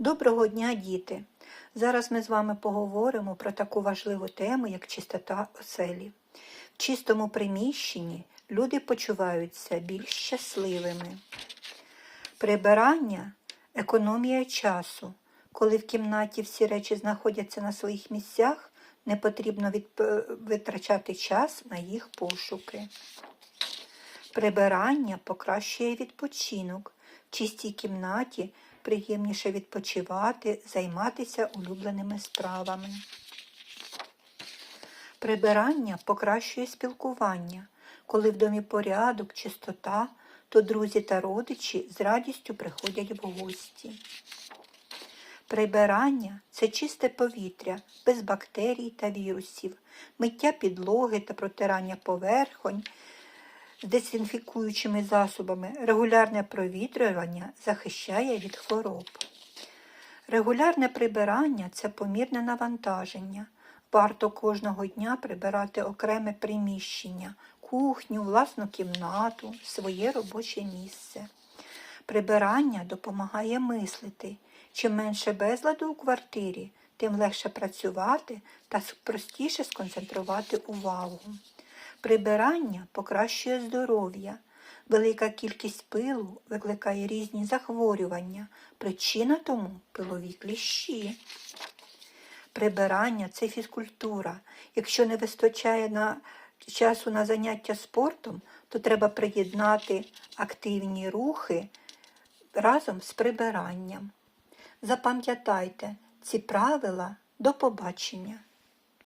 Доброго дня, діти! Зараз ми з вами поговоримо про таку важливу тему, як чистота оселі. В чистому приміщенні люди почуваються більш щасливими. Прибирання економія часу. Коли в кімнаті всі речі знаходяться на своїх місцях, не потрібно відп- витрачати час на їх пошуки. Прибирання покращує відпочинок. Чистій кімнаті приємніше відпочивати, займатися улюбленими справами. Прибирання покращує спілкування. Коли в домі порядок, чистота, то друзі та родичі з радістю приходять в гості. Прибирання це чисте повітря, без бактерій та вірусів, миття підлоги та протирання поверхонь дезінфікуючими засобами. Регулярне провітрювання захищає від хвороб. Регулярне прибирання це помірне навантаження. Варто кожного дня прибирати окреме приміщення, кухню, власну кімнату, своє робоче місце. Прибирання допомагає мислити. Чим менше безладу у квартирі, тим легше працювати та простіше сконцентрувати увагу. Прибирання покращує здоров'я. Велика кількість пилу викликає різні захворювання. Причина тому пилові кліщі. Прибирання це фізкультура. Якщо не вистачає на часу на заняття спортом, то треба приєднати активні рухи разом з прибиранням. Запам'ятайте ці правила. До побачення!